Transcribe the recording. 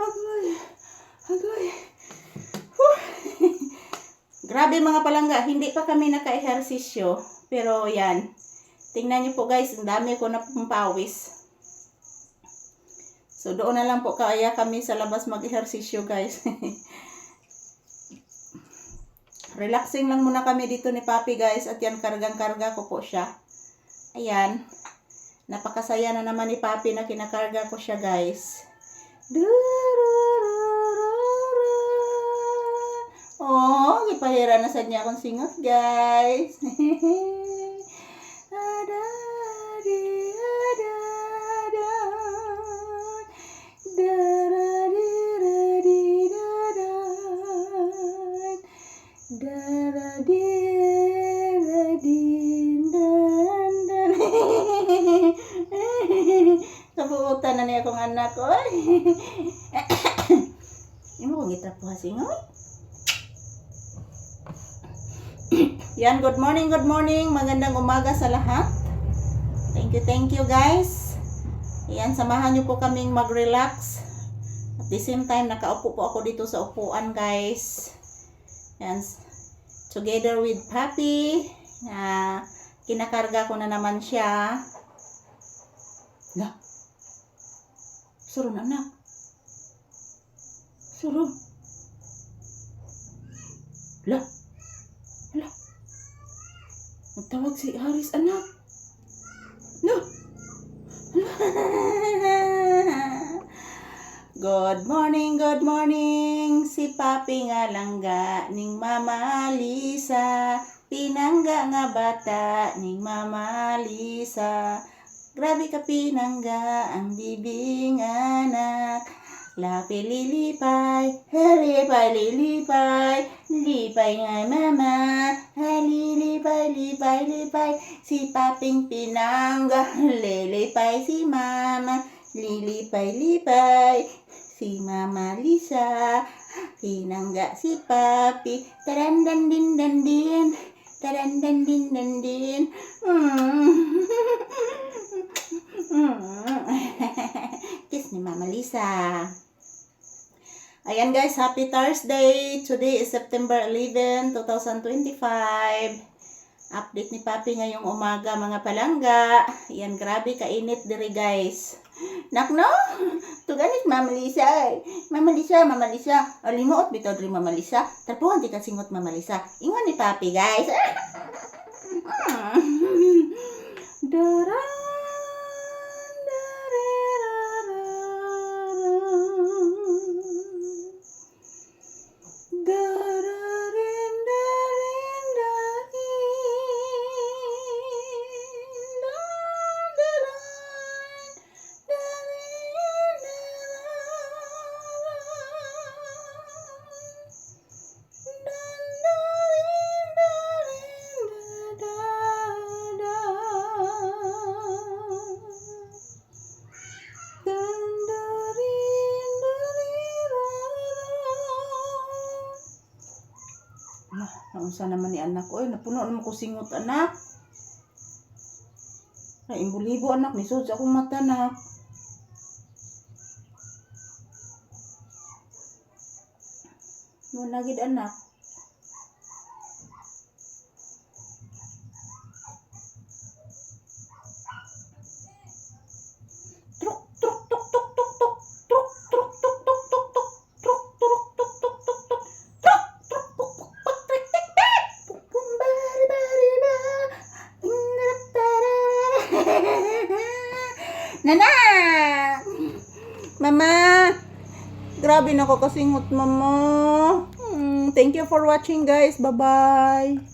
Agoy. Agoy. Grabe mga palangga, hindi pa kami naka-ehersisyo. Pero yan, tingnan niyo po guys, ang dami ko na pong pawis. So doon na lang po kaya kami sa labas mag-ehersisyo guys. Relaxing lang muna kami dito ni Papi guys at yan kargang-karga ko po siya. Ayan. Napakasaya na naman ni Papi na kinakarga ko siya guys. Oh, gipahira na sad niya akong singot guys. Adadi, na niya akong anak ko. Imo kong itapuha singot? Yan, good morning, good morning. Magandang umaga sa lahat. Thank you, thank you guys. Yan, samahan niyo po kaming mag-relax. At the same time, nakaupo po ako dito sa upuan guys. Yan, together with Papi. Na kinakarga ko na naman siya. La. Surun anak. Surun. La. Hala. Magtawag si Haris, anak. No. good morning, good morning. Si Papi nga langga ning Mama Lisa. Pinangga nga bata ning Mama Lisa. Grabe ka pinangga ang bibing anak. Lapi lilipay, halipay lilipay, lipay nga mama, halilipay lipay lipay, si paping pinangga, lilipay si mama, lilipay lipay, si mama Lisa, pinangga si papi, tarandan din dan din, tarandan din dan din, Kiss ni Mama Lisa. Ayan guys, happy Thursday. Today is September 11, 2025. Update ni Papi ngayong umaga mga palangga. Ayan, grabe kainit diri guys. Nak no? Tuganit Mama Lisa. eh. Mama Lisa, Mama Lisa. Alimuot bitaw diri Mama Lisa. Tapuan di ka singot Mama Lisa. Ingon ni Papi guys. Daran, Naunsa naman ni anak. Oy, napuno naman ko singot anak. Ay, imbulibo anak. Nisod sa akong mata anak. No, nagid anak. Nana! Mama! Grabe na ako kasingot, mama. Hmm, thank you for watching, guys. Bye-bye.